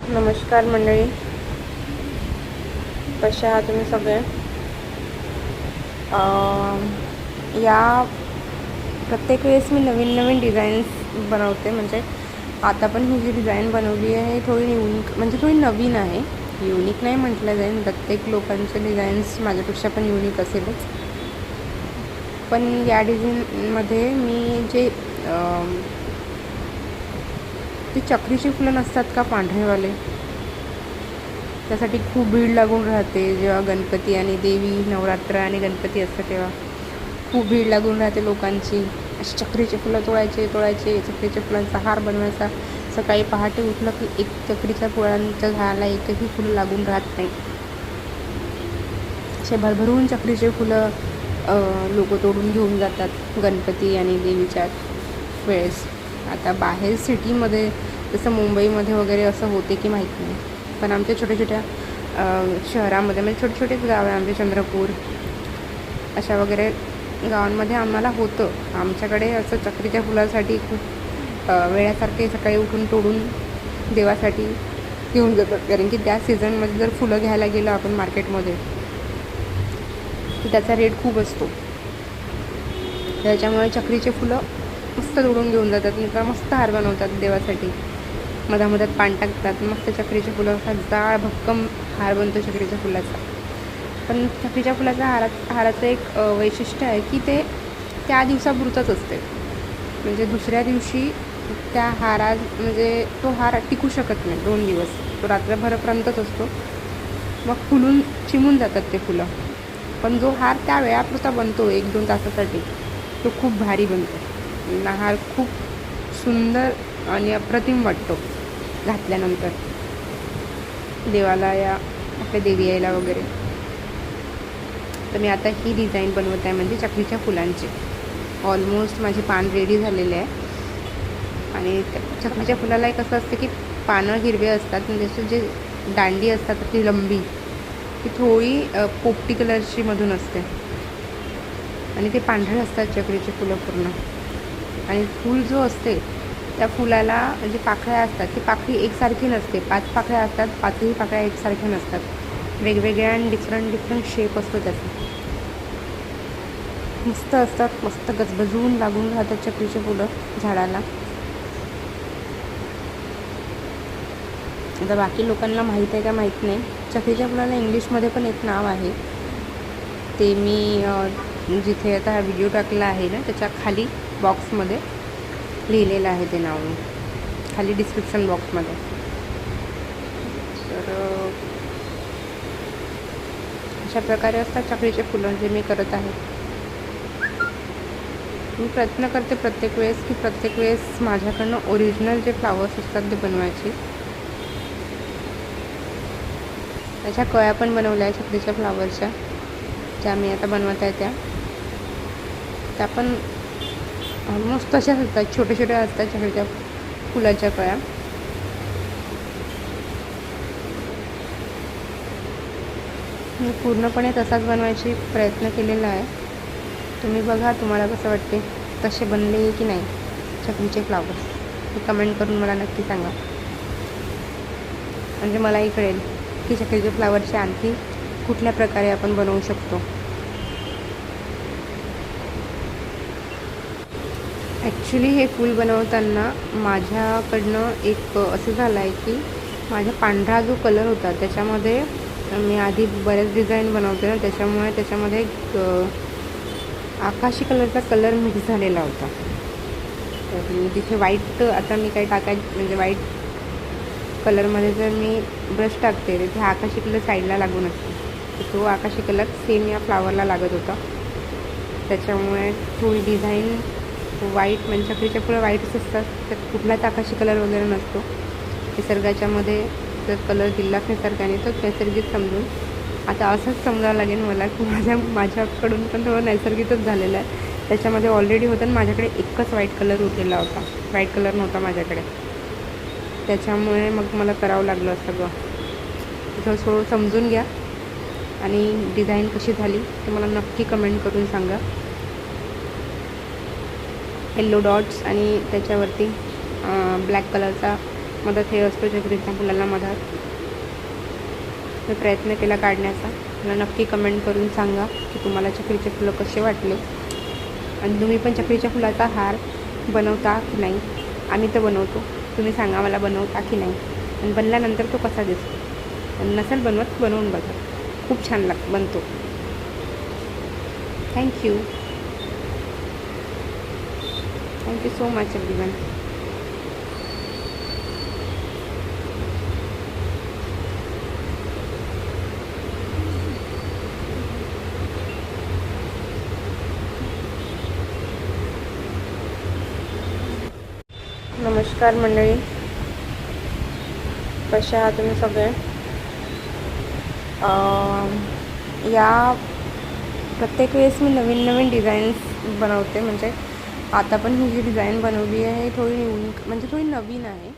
नमस्कार मंडळी. कसे आहात तुम्ही सगळे? या प्रत्येक वेळेस मी नवीन नवीन डिझाईन्स बनवते. म्हणजे आता पण ही जी डिझाईन बनवली आहे थोडी युनिक म्हणजे थोडी नवीन आहे. युनिक नाही म्हटलं जाईल. प्रत्येक लोकांचे डिझाईन्स माझ्यापेक्षा पण युनिक असेलच. पण या डिझाईनमध्ये मी जे ते चक्रीची फुलं नसतात का पांढरेवाले? त्यासाठी खूप भीड लागून राहते जेव्हा गणपती आणि देवी नवरात्र आणि गणपती असतं तेव्हा. खूप भीड लागून राहते लोकांची. अशी चक्रीचे फुलं तोडायचे तोडायचे चक्रीच्या फुलांचा हार बनवायचा. सकाळी पहाटे उठलं की एक चक्रीच्या फुलांच्या झाडाला एकही फुलं लागून राहत नाही. असे भरभरून चक्रीचे फुलं लोक तोडून घेऊन जातात गणपती आणि देवीच्या वेळेस. आता बाहेर सिटीमध्ये जसं मुंबईमध्ये वगैरे असं होते की माहीत नाही. पण आमच्या छोट्या छोट्या शहरामध्ये म्हणजे छोटे छोटेच गाव आहे आमचे चंद्रपूर. अशा वगैरे गावांमध्ये आम्हाला होतं. आमच्याकडे असं चक्रीच्या फुलासाठी खूप वेळासारखे सकाळी उठून तोडून देवासाठी घेऊन जातात. कारण की त्या सीझनमध्ये जर फुलं घ्यायला गेलं आपण मार्केटमध्ये की त्याचा रेट खूप असतो. त्याच्यामुळे चक्रीचे फुलं मस्त तोडून घेऊन जातात आणि मस्त हार बनवतात देवासाठी. मधामधात पान टाकतात मस्त चक्रीच्या फुलं असा जाळ भक्कम हार बनतो चक्रीच्या फुलाचा. पण चक्रीच्या फुलाचा हारा हाराचं एक वैशिष्ट्य आहे की ते त्या दिवसापुरतंच असते. म्हणजे दुसऱ्या दिवशी त्या हारा म्हणजे तो हार टिकू शकत नाही दोन दिवस. तो रात्रभरपर्यंतच असतो. मग फुलून चिमून जातात ते फुलं. पण जो हार त्या वेळापुरता बनतो एक दोन तासासाठी तो खूप भारी बनतो. हार खूप सुंदर आणि अप्रतिम वाटतो घातल्यानंतर. देवाला या आपल्या देवी यायला वगैरे. तर मी आता ही डिझाईन बनवत आहे म्हणजे चक्रीच्या फुलांची. ऑलमोस्ट माझे पान रेडी झालेले आहे. आणि त्या चक्रीच्या फुलाला एक असं असतं की पानं हिरवे असतात म्हणजे जे दांडी असतात ती लंबी ती थोडी पोपटी कलरची मधून असते. आणि ते पांढरे असतात चक्रीचे फुलं पूर्ण. आणि फूल जो असते त्या फुलाला म्हणजे पाकळ्या असतात ती पाकळी एकसारखी नसते. पाच पाकळ्या असतात पाचही पाकळ्या एकसारख्या नसतात. वेगवेगळ्या आणि डिफरंट डिफरंट शेप असतो त्याचा. मस्त असतात मस्त गजबजून लागून राहतात चक्रीचे फुलं झाडाला. आता बाकी लोकांना माहीत आहे का माहीत नाही. चक्रीच्या फुलाला इंग्लिशमध्ये पण एक नाव आहे. ते मी जिथे आता हा व्हिडिओ टाकला आहे ना त्याच्याखाली बॉक्समध्ये लिहिलेलं आहे ते नाव. मी खाली डिस्क्रिप्शन बॉक्समध्ये तर अशा प्रकारे असतात चक्रीचे फुलं जे मी करत आहे. मी प्रयत्न करते प्रत्येक वेळेस की प्रत्येक वेळेस माझ्याकडनं ओरिजिनल जे फ्लावर्स असतात ते बनवायचे. त्याच्या कळ्या पण बनवल्या आहे चक्रीच्या फ्लावरच्या ज्या मी आता बनवत आहे त्या. त्या पण ऑलमोस्ट तशाच असतात छोट्या छोट्या असतात छोट्या फुलाच्या कळ्या. मी पूर्णपणे तसाच बनवायची प्रयत्न केलेला आहे. तुम्ही बघा तुम्हाला कसं वाटते तसे बनले की नाही चकलीचे फ्लावर्स हे कमेंट करून मला नक्की सांगा. म्हणजे मलाही कळेल की चकलीचे फ्लावरचे आणखी कुठल्या प्रकारे आपण बनवू शकतो. ॲक्च्युली हे फूल बनवताना माझ्याकडनं एक असं झालं आहे की माझा पांढरा जो कलर होता त्याच्यामध्ये मी आधी बऱ्याच डिझाईन बनवते ना त्याच्यामुळे त्याच्यामध्ये एक, आकाशी कलरचा कलर मिक्स झालेला होता. तर मी तिथे व्हाईट आता मी काही टाकाय म्हणजे वाईट कलरमध्ये जर मी ब्रश टाकते तिथे आकाशी कलर साईडला लागून असते. तर तो आकाशी कलर सेम या फ्लावरला लागत होता. त्याच्यामुळे थोडी डिझाईन वाईट म्हणजे चक्रीच्या फुलं वाईटच असतात. त्यात कुठलाच आकाशी कलर वगैरे नसतो. निसर्गाच्यामध्ये जर कलर दिलाच निसर्गाने तर नैसर्गिक समजून. आता असंच समजावं लागेल मला की माझ्या माझ्याकडून पण थोडं नैसर्गिकच झालेलं आहे. त्याच्यामध्ये ऑलरेडी होतं आणि माझ्याकडे एकच व्हाईट कलर उरलेला होता. व्हाईट कलर नव्हता माझ्याकडे. त्याच्यामुळे मग मला करावं लागलं सगळं थोडं थोडं समजून घ्या. आणि डिझाईन कशी झाली ते मला नक्की कमेंट करून सांगा. येल्लो डॉट्स आणि त्याच्यावरती ब्लॅक कलरचा मधात हे असतो चक्रीच्या फुलाला मधात मी प्रयत्न केला काढण्याचा. मला नक्की कमेंट करून सांगा की तुम्हाला चक्रीचे फुलं कसे वाटले. आणि तुम्ही पण चक्रीच्या फुलाचा हार बनवता की नाही? आम्ही तर बनवतो. तुम्ही सांगा मला बनवता की नाही. आणि बनल्यानंतर तो कसा दिसतो? आणि नसेल बनवत बनवून बघा. खूप छान लाग बनतो. Thank you thank you so much everyone नमस्कार मंडळी. कसे आहात तुम्ही सगळे? अं, या प्रत्येक वेळेस मी नवीन नवीन डिझाईन्स बनवते. म्हणजे आता पण ही जी डिझाईन बनवली आहे थोडी युनिक म्हणजे थोडी नवीन आहे.